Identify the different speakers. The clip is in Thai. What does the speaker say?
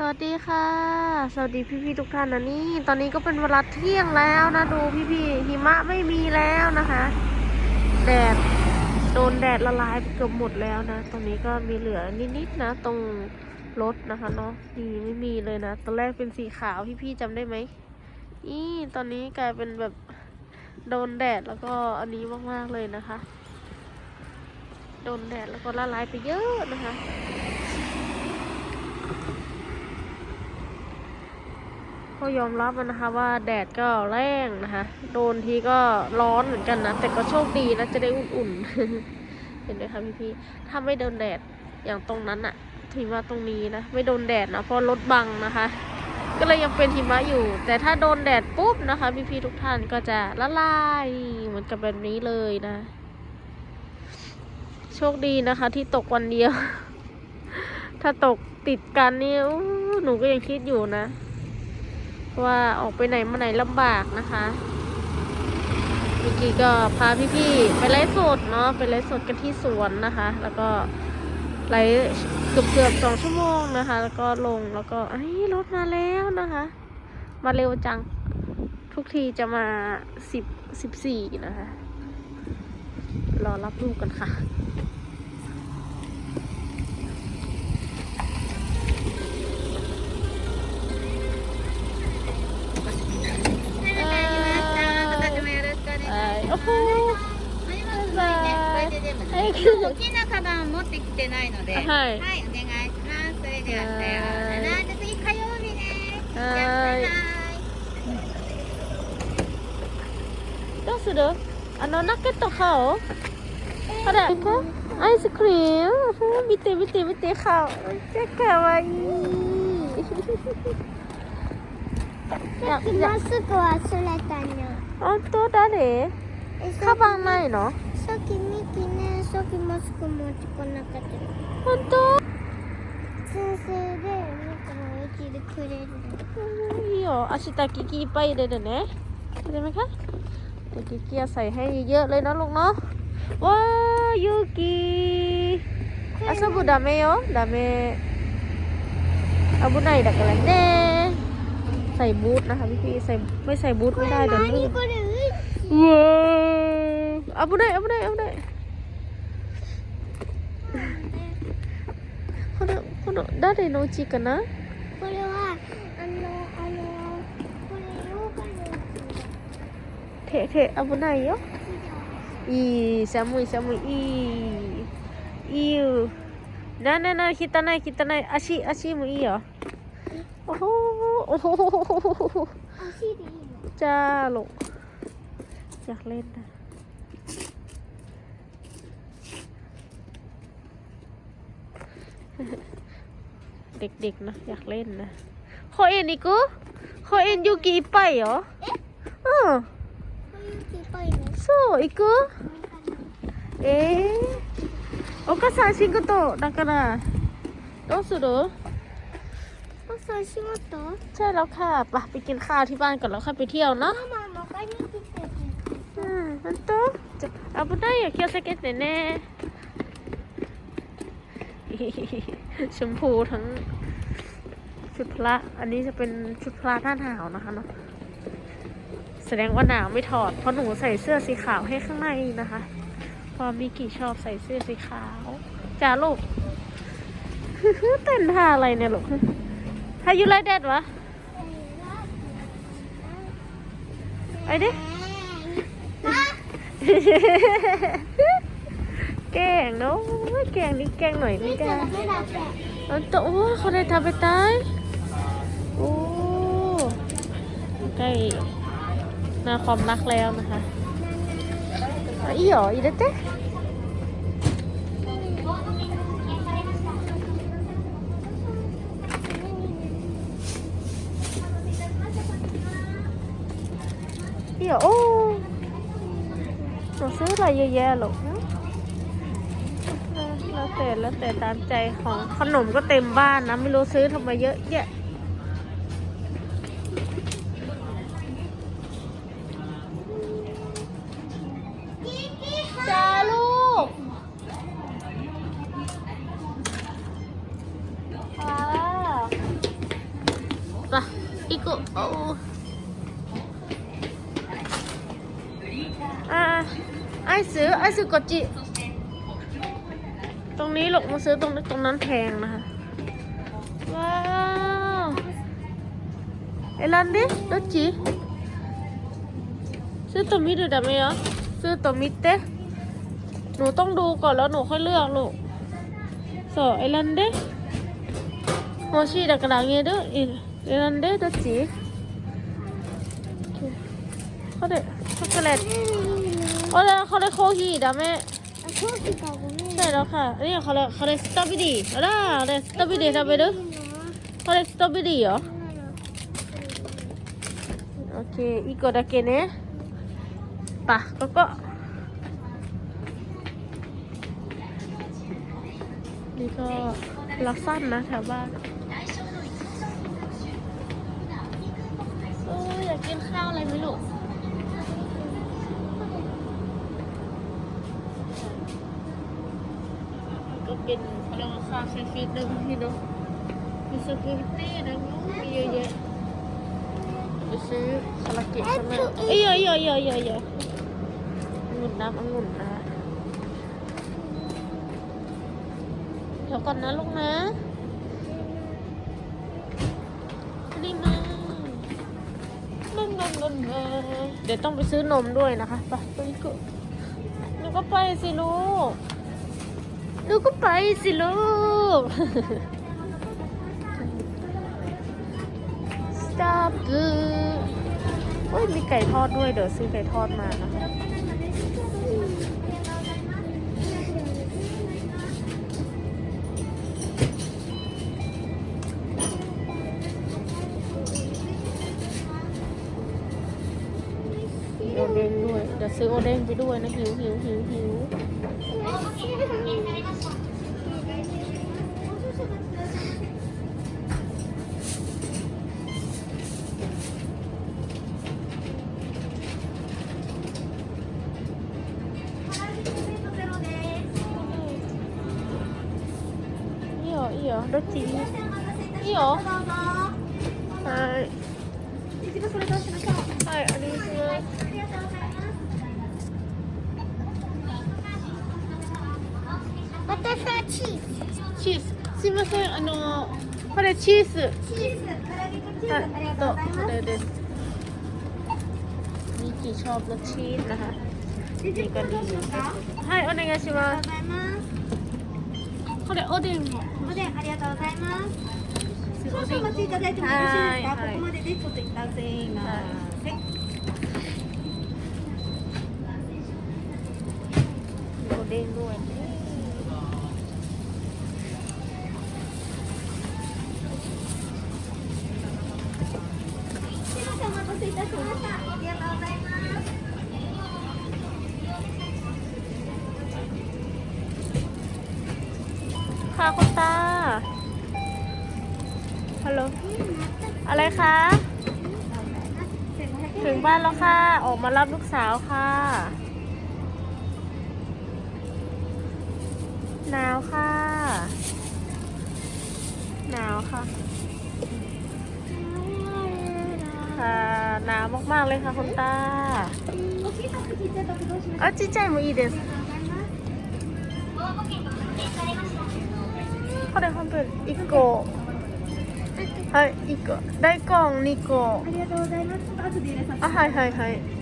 Speaker 1: สวัสดีค่ะ สวัสดีพี่ๆทุกท่านนะนี่ ตอนนี้ก็เป็นเวลาเที่ยงแล้วนะดูพี่ๆหิมะไม่มีแล้วนะคะ แดดโดนแดดละลายไปเกือบหมดแล้วนะ ตรงนี้ก็มีเหลือนิดๆนะ ตรงรถนะคะเนาะนี่ไม่มีเลยนะ ตอนแรกเป็นสีขาวพี่ๆจำได้ไหมนี่ตอนนี้กลายเป็นแบบโดนแดดแล้วก็อันนี้มากๆเลยนะคะ โดนแดดแล้วก็ละลายไปเยอะนะคะ ก็ยอมรับนะคะว่าแดดก็แรงนะคะ โดนทีก็ร้อนเหมือนกันนะ แต่ก็โชคดีนะจะได้อุ่นๆ เห็นไหมคะพี่ๆ ถ้าไม่โดนแดดอย่างตรงนั้นอะหิมะตรงนี้นะ ไม่โดนแดดนะเพราะรถบังนะคะ ก็เลยยังเป็นหิมะอยู่ แต่ถ้าโดนแดดปุ๊บนะคะ พี่ๆทุกท่านก็จะละลายเหมือนกับแบบนี้เลยนะ โชคดีนะคะ ที่ตกวันเดียว ถ้าตกติดกันนี่หนูก็ยังคิดอยู่นะ ว่าออกไปไหนมาไหนลำบากนะคะเมื่อกี้ก็พาพี่ๆไปไลฟ์สดเนาะไปไลฟ์สดกันที่สวนนะคะ แล้วก็ไลฟ์เกือบเกือบสองชั่วโมงนะคะ แล้วก็ลงแล้วก็เอ้รถมาแล้วนะคะ มาเร็วจังทุกทีจะมาสิบสิบสี่นะคะ รอรับลูกกันค่ะ
Speaker 2: てないので、
Speaker 1: はい
Speaker 2: お願いします。それではさようなら。じゃあ次火曜日ね。
Speaker 1: はいどうするあのナケット買おうほらアイスクリーム見て見て見て顔めっちゃかわいいいやいや
Speaker 3: マスク忘れたの。
Speaker 1: 本当誰
Speaker 3: え
Speaker 1: カバンないの
Speaker 3: きミキね、さっきマスク持ってこなかった。
Speaker 1: 本当
Speaker 3: 先生でミキもうちでくれるの。
Speaker 1: うんいいよ明日กิกกี้ไปเลยเดี๋ยวนะเข้าใจไหมคะเดี๋ยวกิกกี้ใส่ให้เยอะๆเลยนะลูกเนาะว้าวยูกิอาซาบุดาเมโยดาเมอาบุไนดักอะไรเน่ใส่บูทนะคะพี่พี่ๆใส่ไม่ใส่บูทไม่ได้เดี๋ยวลื่น
Speaker 3: これう
Speaker 1: ว้า 危ない危ない危ないこのこの誰の家かな？
Speaker 3: これはあのあのこれ妖怪の家
Speaker 1: 手手危ないよ。いい寒い寒い。いい。いいよ。ななな汚い汚い。足足もいいよ。おほおほおほおほほほおほお เด็กๆนะอยากเล่นนะขอเอ็นอีกกูขอเอ็นยูกิไปเหรอเออ
Speaker 3: こういういっぱいね。
Speaker 1: そう行くえー、お母さん仕事だからどうする
Speaker 3: 朝仕事？
Speaker 1: ใช่แล้วค่ะไปไปกินข้าวที่บ้านก่อนแล้วค่อยไปเที่ยวเนาะ
Speaker 3: ママも買いに来てね。
Speaker 1: อืม本当じゃあ危ないよ気をつけてね ชมพูทั้งชุดพระอันนี้จะเป็นชุดพระท่าหนาวนะคะเนาะแสดงว่าหนาวไม่ถอด เพราะหนูใส่เสื้อสีขาวให้ข้างในนะคะเพอมิกี่ชอบใส่เสื้อสีขาวจ้าลูกเต้นท่าอะไรเนี่ยลูก How you like that วะไอ้ดิ แกงเนาะแกงนี่แกงหน่อย
Speaker 3: นี่แกง
Speaker 1: อันโตโอ้เขาได้ทำไปตายโอ้ใกล้มาความรักแล้วนะคะอีหรออีเด็ดเต้อีหรอโอ้เราซื้ออะไรเยอะแยะหรอ แล้วแต่แล้วแต่ตามใจของขนมก็เต็มบ้านนะ ไม่รู้ซื้อทำไมเยอะแยะจ้าลูกว้าวไปะอีกโอ้อ่าไอ้ซื้อไอ้ซื้อกดจิ ตรงนี้หลกมาซื้อตรงตรงนั้นแพงนะคะ ว้าวเอลันดิดัจิซื้อตัวมิดูดไหมอะซื้อตัวมิดเตหนูต้องดูก่อนแล้วหนูค่อยเลือกลูกสอเอลันดิโมชีดักรังงี้ด้วยเอลันดิดัจิเขาเด็กช็อกโกแลตเขาเด็เขาเด็โคฮี
Speaker 3: ดาไหม
Speaker 1: ใช่แล้วค่ะนี่เขาเลยเขาเลยสตรอเบอรี่อะไรอะไรสตรอเบอรี่食べるเขาเลยสตรอเบอรี่เหรอ โอเค อีก個だけねปะก็ก็ นี่ก็รักสั้นนะแถวบ้านเอออยากกินข้าวอะไรไหมลูก เป็นเขาเรียกว่าข้าวเซฟิตนะพี่เนาะมีสปาเกตตี้นะมีเยอะแยะไปซื้อคาราเกะใช่ไหมเอ้ยเอ้ยเอ้ยเอ้ยเอ้ยเอ้ยองุ่นน้ำองุ่นนะเดี๋ยวก่อนนะลูกนะนี่มานั่นนั่นนั่นเดี๋ยวต้องไปซื้อนมด้วยนะคะ ไปไปก็หนูก็ไปสิลูก หนูก็ไปสิลูก Stop เฮ้ยมีไก่ทอดด้วย เดี๋ยวซื้อไก่ทอดมานะคะโอเด้งด้วยเดี๋ยวซื้อโอเด้งไปด้วยนะหิวหิวหิวหิว よいいよどっちいいよはいはいありがとうございます
Speaker 3: 私はチーズ
Speaker 1: チーズすいませんあのこれチーズ
Speaker 3: チーズ唐揚げとチーズありがとうござい
Speaker 1: こ
Speaker 3: ます
Speaker 1: れですミキชอบรสชีสนะคะนี่ก็ดีはいお願いしま
Speaker 3: ありがとうございます
Speaker 1: す これおでんも。
Speaker 3: おでんありがとうございます。少々お待ちいただいてもよろしいですか？ここまででちょっと一旦全員が。
Speaker 1: おで
Speaker 3: んどうやっ。お待たせいたしました。
Speaker 1: ค่ะคุณตา ฮัลโหล อะไรคะ ถึงบ้านแล้วค่ะ ออกมารับลูกสาวค่ะ หนาวค่ะ หนาวค่ะ ค่ะ หนาวมาก ๆ เลยค่ะคุณตา
Speaker 3: お小さくちっちゃい時どうしましょう
Speaker 1: あ、ちっちゃいもいいです。 これ本当に1個。はい、1個。大根2個
Speaker 3: あ。りがとうございます。
Speaker 1: あ、はいはいはい。